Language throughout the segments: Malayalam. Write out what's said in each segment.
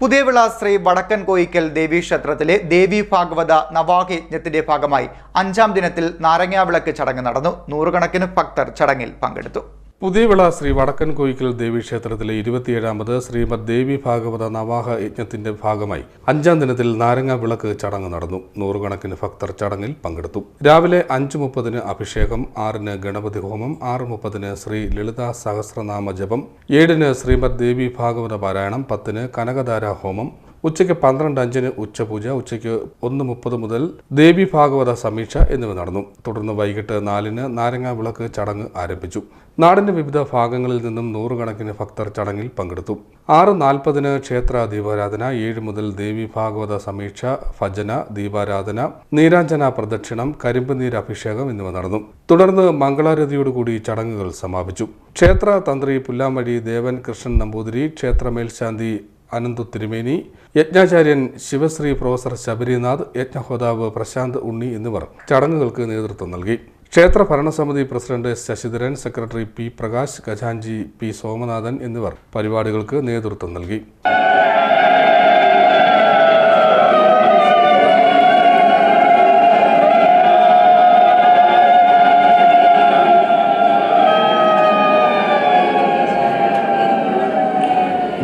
പുതിയവിള ശ്രീ വടക്കൻ കോയിക്കൽ ദേവീക്ഷേത്രത്തിലെ ദേവി ഭാഗവത നവാഹയജ്ഞത്തിന്റെ ഭാഗമായി അഞ്ചാം ദിനത്തിൽ നാരങ്ങാവിളക്ക് ചടങ്ങ് നടന്നു. നൂറുകണക്കിന് ഭക്തർ ചടങ്ങിൽ പങ്കെടുത്തു. പുതിയവിള ശ്രീ വടക്കൻ കോയിക്കൽ ദേവീക്ഷേത്രത്തിലെ ഇരുപത്തിയേഴാമത് ശ്രീമദ് ദേവി ഭാഗവത നവാഹ യജ്ഞത്തിന്റെ ഭാഗമായി അഞ്ചാം ദിനത്തിൽ നാരങ്ങ വിളക്ക് ചടങ്ങ് നടന്നു. നൂറുകണക്കിന് ഭക്തർ ചടങ്ങിൽ പങ്കെടുത്തു. രാവിലെ അഞ്ചു മുപ്പതിന് അഭിഷേകം ആറിന് ഗണപതി ഹോമം ആറ് മുപ്പതിന് ശ്രീ ലളിത സഹസ്രനാമ ജപം ഏഴിന് ശ്രീമദ് ദേവി ഭാഗവത പാരായണം പത്തിന് കനകധാര ഹോമം ഉച്ചയ്ക്ക് പന്ത്രണ്ട് അഞ്ചിന് ഉച്ചപൂജ ഉച്ചയ്ക്ക് ഒന്ന് മുപ്പത് മുതൽ ദേവി ഭാഗവത സമീക്ഷ എന്നിവ നടന്നു. തുടർന്ന് വൈകിട്ട് നാലിന് നാരങ്ങ വിളക്ക് ചടങ്ങ് ആരംഭിച്ചു. നാടിന്റെ വിവിധ ഭാഗങ്ങളിൽ നിന്നും നൂറുകണക്കിന് ഭക്തർ ചടങ്ങിൽ പങ്കെടുത്തു. ആറ് നാൽപ്പതിന് ക്ഷേത്ര ദീപാരാധന ഏഴ് മുതൽ ദേവി ഭാഗവത സമീക്ഷ ഭജന ദീപാരാധന നീരാഞ്ജന പ്രദക്ഷിണം കരിമ്പ് അഭിഷേകം എന്നിവ നടന്നു. തുടർന്ന് മംഗളാരതിയോടുകൂടി ചടങ്ങുകൾ സമാപിച്ചു. ക്ഷേത്ര തന്ത്രി പുല്ലാമഴി ദേവൻ കൃഷ്ണൻ നമ്പൂതിരി ക്ഷേത്ര മേൽശാന്തി അനന്തു തിരുമേനി യജ്ഞാചാര്യൻ ശിവശ്രീ പ്രൊഫസർ ശബരിനാഥ് യജ്ഞഹോതാവ് പ്രശാന്ത് ഉണ്ണി എന്നിവർ ചടങ്ങുകൾക്ക് നേതൃത്വം നൽകി. ക്ഷേത്ര ഭരണസമിതി president Sasidharan secretary P Prakash ഖജാൻജി P Somanathan എന്നിവർ പരിപാടികൾക്ക് നേതൃത്വം നൽകി.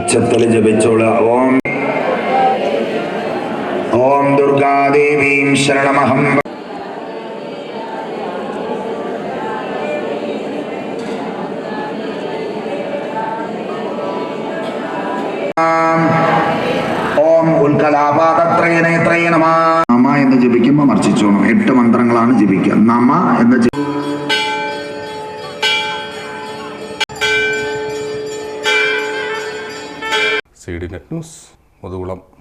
ഉച്ചത്തിൽ ജപിച്ചോളാം. ഓം. ദുർഗാദേവീം ശരണമഹം. ഓം നമ. എന്ന് ജപിക്കുമ്പോൾ മർച്ചിച്ചോണം. എട്ട് മന്ത്രങ്ങളാണ് ജപിക്കുക നമ എന്ന് ജപി- സി നെറ്റ് ന്യൂസ്. മുതുകുളം.